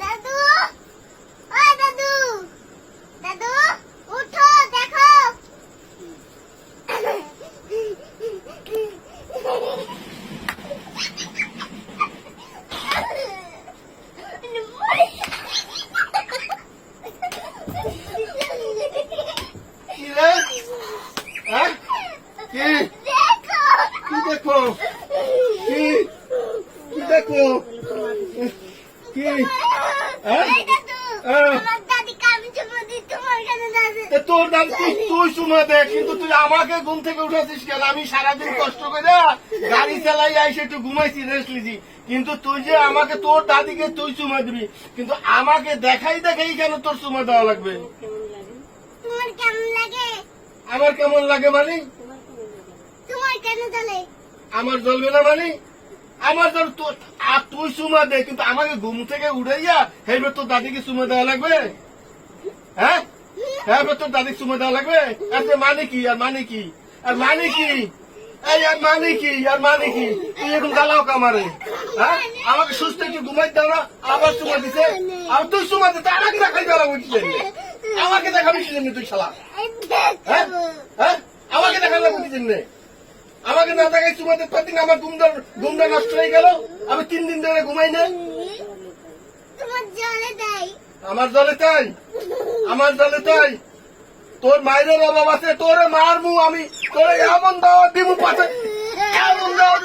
দাদু ও দাদু দাদু উঠো দেখো। হ্যাঁ? দেখো। কি দেখো? কি? হ্যাঁ হ্যাঁ। চুমা তোর দাম তুই তুই দে কিন্তু তুই আমাকে ঘুম থেকে উঠাছিস কেন? আমি সারাদিন কষ্ট করে গাড়ি চালাই আইসে একটু ঘুমাইছি রেস্ট লিছি কিন্তু তুই যে আমাকে তোর দাদিকে তুই চুমা দিবি কিন্তু আমাকে দেখাই দেখাই কেন তোর চুমা দেওয়া লাগবে? আমার কেমন লাগে মানে? আমার জ্বলবে না মানে? আমার ধর তুই দে, কিন্তু আমাকে ঘুম থেকে হেবে তোর দাদিকে দেওয়া লাগবে? হ্যাঁ? তোর দেওয়া লাগবে? আর মানে কি? আর মানে কি? আর মানে কি? এই, আর মানে কি? আর মানে কি? তুই জ্বালাও কামারে। হ্যাঁ? আমাকে সুস্থ একটু ঘুমাই দাও না, আবার চুমা দিছে। আর তুই চুমা দিতে আমাকে দেখাই আমাকে দেখাবি তুই শালা। হ্যাঁ? হ্যাঁ? আমাকে দেখার লাগবে কি আমাকে না দেখাই চুমাতে পাতি আমার ঘুমটা ঘুমটা নষ্ট হয়ে গেল। আমি তিন দিন ধরে ঘুমাই না আমার জলে তাই। আমার জলে তাই। তোর মায়ের অভাব আছে তোর মার মু আমি। তোর এমন দাওয়া দিমু পাশে এমন দাওয়া